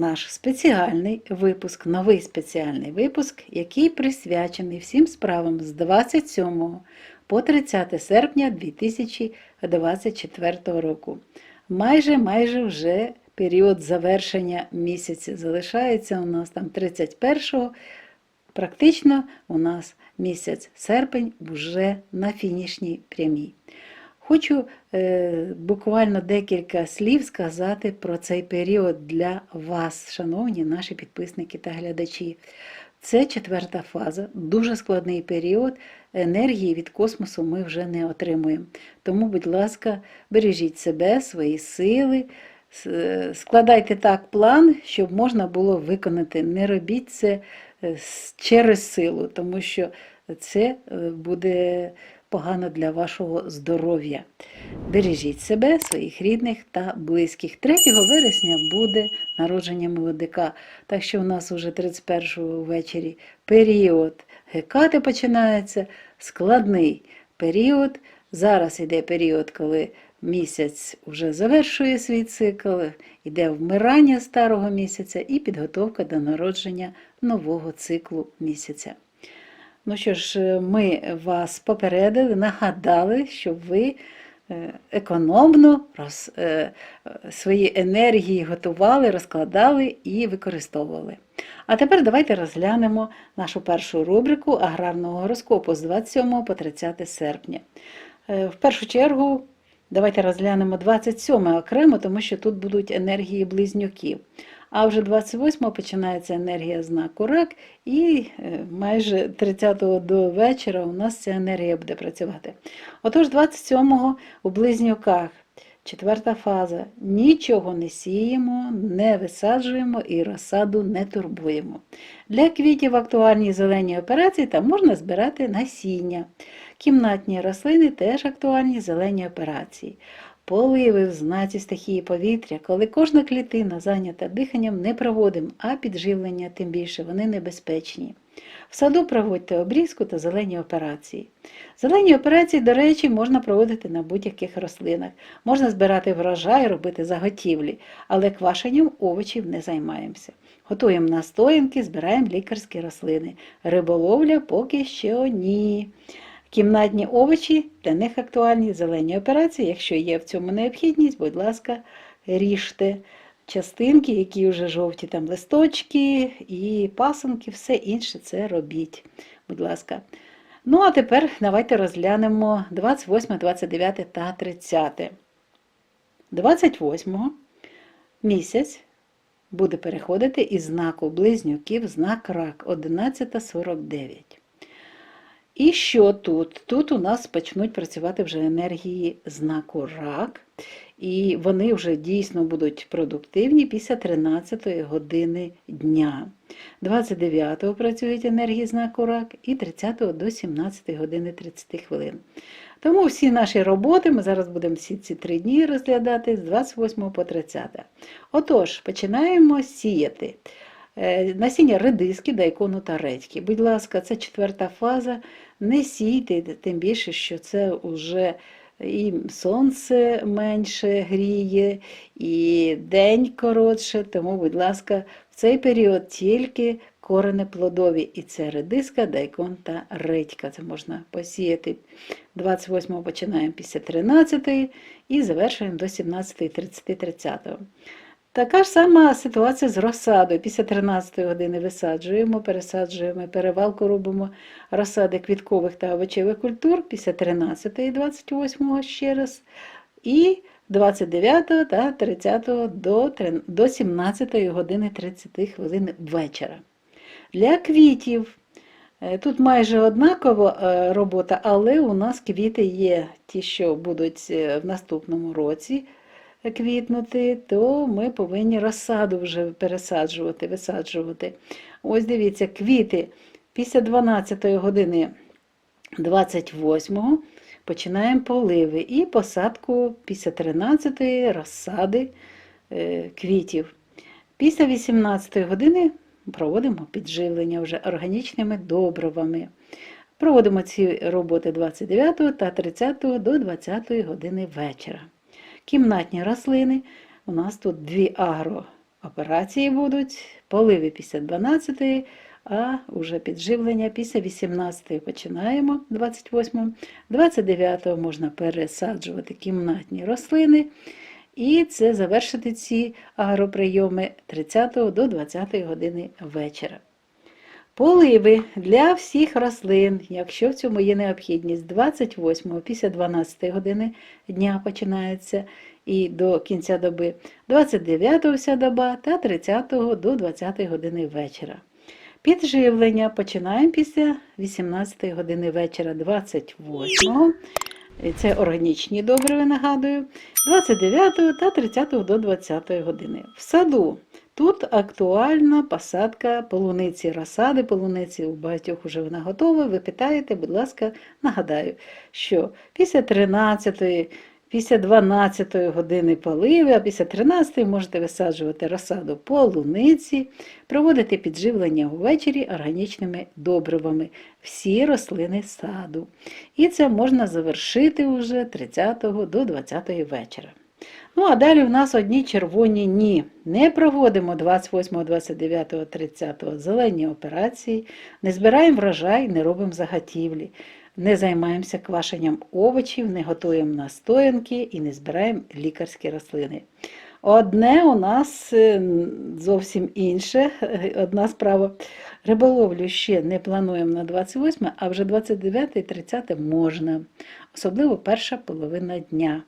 наш спеціальний випуск, новий спеціальний випуск, який присвячений всім справам з 27 по 30 серпня 2024 року. Майже майже вже період завершення місяця. Залишається у нас там 31-го. Практично у нас місяць серпень вже на фінішній прямій. Хочу е, буквально декілька слів сказати про цей період для вас, шановні наші підписники та глядачі. Це четверта фаза, дуже складний період. Енергії від космосу ми вже не отримуємо. Тому, будь ласка, бережіть себе, свої сили, складайте так план, щоб можна було виконати. Не робіть це е, через силу, тому що це е, буде погано для вашого здоров'я. Бережіть себе, своїх рідних та близьких. 3 вересня буде народження молодика. Так що у нас уже 31 ввечері період гекати починається, складний період. Зараз йде період, коли місяць вже завершує свій цикл, йде вмирання старого місяця і підготовка до народження нового циклу місяця. Ну що ж, е, ми вас попередили, нагадали, щоб ви е, економно роз, е, свої енергії готували, розкладали і використовували. А тепер давайте розглянемо нашу першу рубрику аграрного гороскопу з 27 по 30 серпня. В першу чергу давайте розглянемо 27 окремо, тому що тут будуть енергії близнюків. А вже 28-го починається енергія знаку рак, і е, майже 30 до вечора у нас ця енергія буде працювати. Отож, 27-го у близнюках, четверта фаза. Нічого не сіємо, не висаджуємо і розсаду не турбуємо. Для квітів актуальні зелені операції там можна збирати насіння. Кімнатні рослини теж актуальні зелені операції. Поливи в знаці стихії повітря, коли кожна клітина зайнята диханням, не проводимо, а підживлення тим більше вони небезпечні. В саду проводьте обрізку та зелені операції. Зелені операції, до речі, можна проводити на будь-яких рослинах. Можна збирати врожай, робити заготівлі, але квашенням овочів не займаємося. Готуємо настоянки, збираємо лікарські рослини. Риболовля поки що ні. Кімнатні овочі для них актуальні зелені операції. Якщо є в цьому необхідність, будь ласка, ріжте частинки, які вже жовті, там листочки і пасанки, все інше це робіть. Будь ласка. Ну, а тепер давайте розглянемо 28, 29 та 30. 28 місяць буде переходити із знаку близнюків знак рак 11.49. І що тут? Тут у нас почнуть працювати вже енергії знаку рак, і вони вже дійсно будуть продуктивні після 13 години дня. 29-го працюють енергії знаку рак і 30 до 17 години 30 хвилин. Тому всі наші роботи ми зараз будемо всі ці три дні розглядати з 28 по 30. Отож, починаємо сіяти. Е, Насіння редиски, дайкону та редьки. Будь ласка, це четверта фаза. Не сійте, тим більше, що це вже і сонце менше гріє, і день коротше. Тому, будь ласка, в цей період тільки коренеплодові. І це редиска, дайкон та редька. Це можна посіяти. 28-го починаємо після 13 і завершуємо до 17, 30, 30. Така ж сама ситуація з розсадою. Після 13 години висаджуємо, пересаджуємо, перевалку робимо розсади квіткових та овочевих культур після 13 і 28 ще раз. І 29 та 30 до, до 17 години 30 хвилин вечора. Для квітів е, тут майже однакова е, робота, але у нас квіти є ті, що будуть е, в наступному році квітнути, то ми повинні розсаду вже пересаджувати, висаджувати. Ось дивіться, квіти після 12 години 28-го починаємо поливи і посадку після 13-ї розсади е, квітів. Після 18-ї години проводимо підживлення вже органічними добривами. Проводимо ці роботи 29 та 30 до 20 години вечора. Кімнатні рослини. У нас тут дві агрооперації будуть, поливи після 12, а вже підживлення після 18 починаємо 28, 29 можна пересаджувати кімнатні рослини. І це завершити ці агроприйоми 30 до 20 години вечора. Поливи для всіх рослин, якщо в цьому є необхідність, 28 після 12 години дня починається і до кінця доби, 29 вся доба та 30 до 20 години вечора. Підживлення починаємо після 18 години вечора. 28 це органічні добриви, нагадую, 29 та 30 до 20 години. В саду тут актуальна посадка полуниці, розсади полуниці. У багатьох вже вона готова. Ви питаєте, будь ласка, нагадаю, що після 13 Після 12 години поливи, а після 13 можете висаджувати розсаду полуниці, проводити підживлення увечері органічними добривами всі рослини саду. І це можна завершити вже 30 до 20 вечора. Ну, а далі в нас одні червоні ні. Не проводимо 28, 29, 30 зелені операції, не збираємо врожай, не робимо заготівлі. Не займаємося квашенням овочів, не готуємо настоянки і не збираємо лікарські рослини. Одне у нас е, зовсім інше, одна справа. Риболовлю ще не плануємо на 28, а вже 29 і 30 можна, особливо перша половина дня.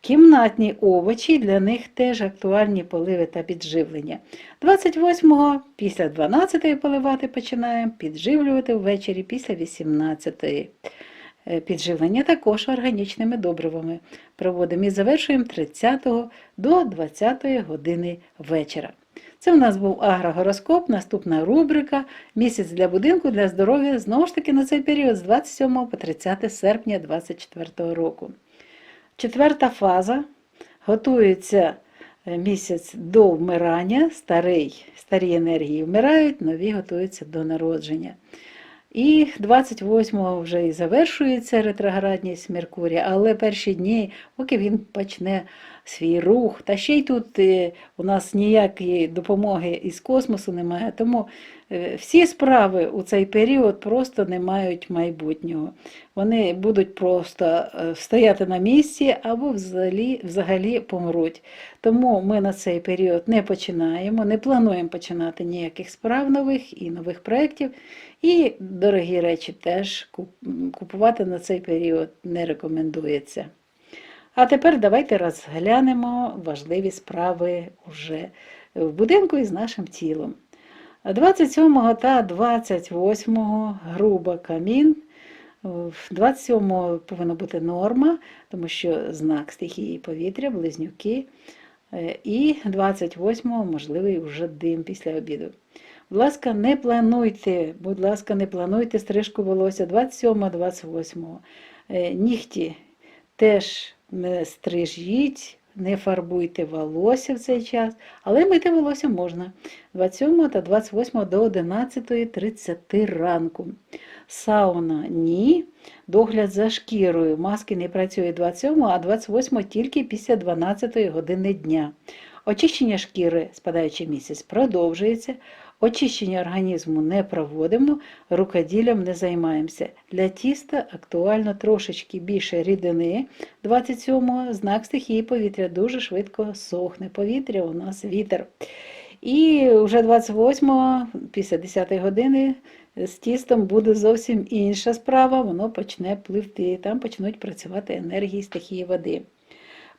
Кімнатні овочі, для них теж актуальні поливи та підживлення. 28-го після 12-ї поливати починаємо, підживлювати ввечері після 18-ї. Е, Підживлення також органічними добривами проводимо і завершуємо 30 до 20 години вечора. Це у нас був агрогороскоп, наступна рубрика Місяць для будинку для здоров'я знову ж таки на цей період з 27 по 30 серпня 2024 року. Четверта фаза готується е, місяць до вмирання, старий, старі енергії вмирають, нові готуються до народження. І 28-го вже і завершується ретроградність Меркурія, але перші дні, поки він почне свій рух, та ще й тут е, у нас ніякої допомоги із космосу немає, тому е, всі справи у цей період просто не мають майбутнього. Вони будуть просто е, стояти на місці або взагалі, взагалі помруть. Тому ми на цей період не починаємо, не плануємо починати ніяких справ нових і нових проєктів. І дорогі речі теж купувати на цей період не рекомендується. А тепер давайте розглянемо важливі справи уже в будинку із нашим тілом. 27 та 28 груба камін. В 27 повинна бути норма, тому що знак стихії повітря, близнюки. Е, І 28 можливий вже дим після обіду. Будь ласка, не плануйте, будь ласка, не плануйте стрижку волосся 27-28. Е, Нігті теж стрижіть, не фарбуйте волосся в цей час, але мити волосся можна 27 та 28 до 11.30 ранку. Сауна ні. Догляд за шкірою. Маски не працює 27, а 28 тільки після 12 години дня. Очищення шкіри, спадаючий місяць, продовжується. Очищення організму не проводимо, рукоділлям не займаємося. Для тіста актуально трошечки більше рідини. 27-го знак стихії повітря дуже швидко сохне. Повітря у нас вітер. І вже 28-го, після 10 години, з тістом буде зовсім інша справа, воно почне пливти, там почнуть працювати енергії стихії води.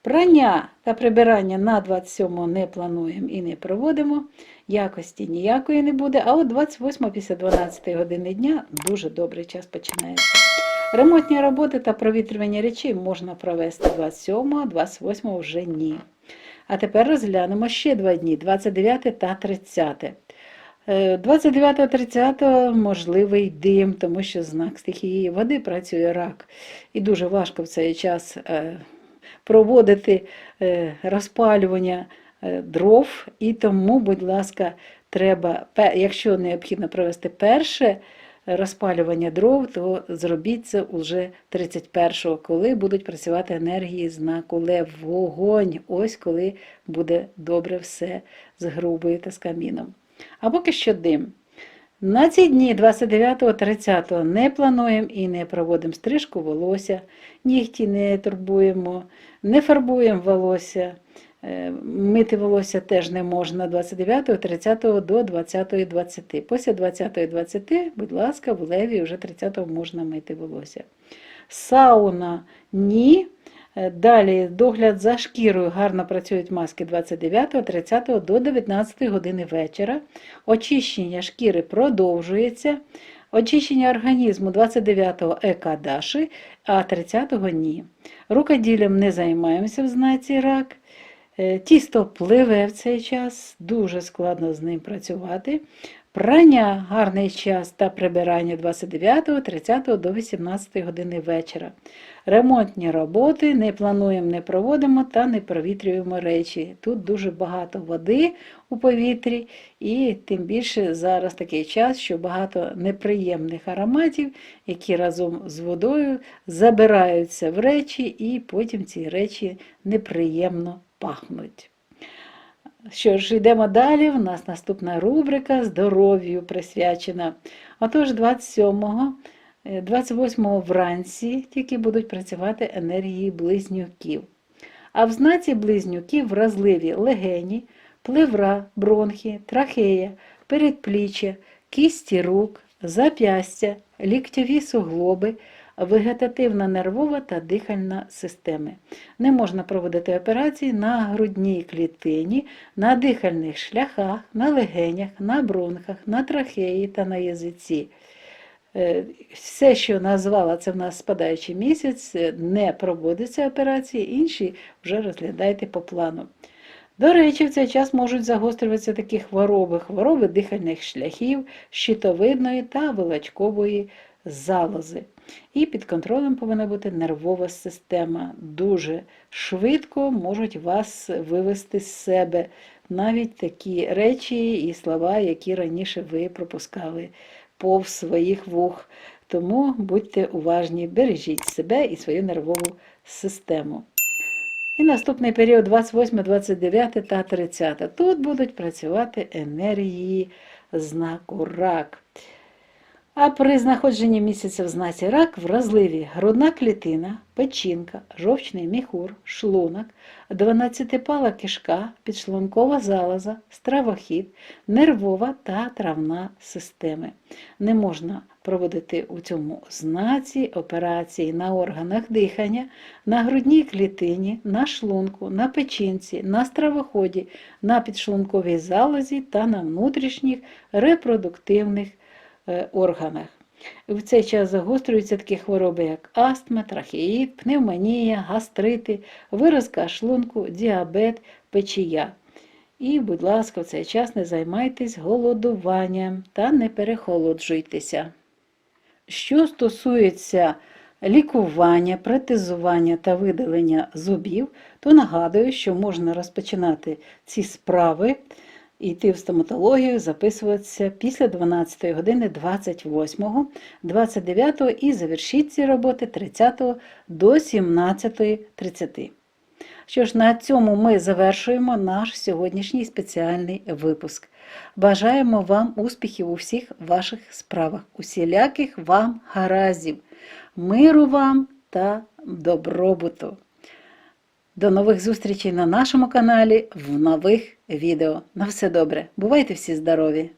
Прання та прибирання на 27 не плануємо і не проводимо. Якості ніякої не буде, а от 28 після 12 години дня дуже добрий час починається. Ремонтні роботи та провітрювання речей можна провести 27-го, 28-го вже ні. А тепер розглянемо ще два дні 29 та 30. Е, 29-30 можливий дим, тому що знак стихії води працює рак. І дуже важко в цей час е, проводити е, розпалювання е, дров. І тому, будь ласка, треба, якщо необхідно провести перше розпалювання дров, то зробіть це уже 31-го, коли будуть працювати енергії знаку Лев, вогонь. Ось коли буде добре все з грубою та з каміном. А поки що дим. На ці дні 29-30 не плануємо і не проводимо стрижку волосся, нігті не турбуємо, не фарбуємо волосся. Е, Мити волосся теж не можна 29, 30 до 20, 20. Після 20, 20, будь ласка, в леві вже 30 можна мити волосся. Сауна ні. Далі догляд за шкірою гарно працюють маски 29, 30 до 19 години вечора. Очищення шкіри продовжується. Очищення організму 29-го екадаші, а 30-го ні. Рукоділлям не займаємося в знаці рак. Е, Тісто пливе в цей час, дуже складно з ним працювати. Прання гарний час та прибирання 29, 30 до 18 години вечора. Ремонтні роботи не плануємо, не проводимо та не провітрюємо речі. Тут дуже багато води у повітрі, і тим більше зараз такий час, що багато неприємних ароматів, які разом з водою забираються в речі, і потім ці речі неприємно пахнуть. Що ж, йдемо далі. У нас наступна рубрика здоров'ю присвячена. Отож, 27-го, е, 28-го вранці тільки будуть працювати енергії близнюків. А в знаці близнюків вразливі легені, плевра, бронхи, трахея, передпліччя, кісті рук, зап'ястя, ліктьові суглоби, вегетативна нервова та дихальна системи. Не можна проводити операції на грудній клітині, на дихальних шляхах, на легенях, на бронхах, на трахеї та на язиці. Е, Все, що назвала, це в нас спадаючий місяць, е, не проводиться операції, інші вже розглядайте по плану. До речі, в цей час можуть загострюватися такі хвороби, хвороби дихальних шляхів, щитовидної та вилачкової залози. І під контролем повинна бути нервова система. Дуже швидко можуть вас вивести з себе навіть такі речі і слова, які раніше ви пропускали повз своїх вух. Тому будьте уважні, бережіть себе і свою нервову систему. І наступний період 28, 29 та 30. Тут будуть працювати енергії знаку рак. А при знаходженні місяця в знаці рак вразливі грудна клітина, печінка, жовчний міхур, шлунок, 12-пала кишка, підшлункова залоза, стравохід, нервова та травна системи. Не можна проводити у цьому знаці операції на органах дихання, на грудній клітині, на шлунку, на печінці, на стравоході, на підшлунковій залозі та на внутрішніх репродуктивних органах. В цей час загострюються такі хвороби, як астма, трахеїд, пневмонія, гастрити, виразка шлунку, діабет, печія. І, будь ласка, в цей час не займайтесь голодуванням та не перехолоджуйтеся. Що стосується лікування, протезування та видалення зубів, то нагадую, що можна розпочинати ці справи, йти в стоматологію, записуватися після 12 години 28, 29 і завершіть ці роботи 30 до 17.30. Що ж, на цьому ми завершуємо наш сьогоднішній спеціальний випуск. Бажаємо вам успіхів у всіх ваших справах, усіляких вам гараздів, миру вам та добробуту. До нових зустрічей на нашому каналі в нових відео. На все добре. Бувайте всі здорові!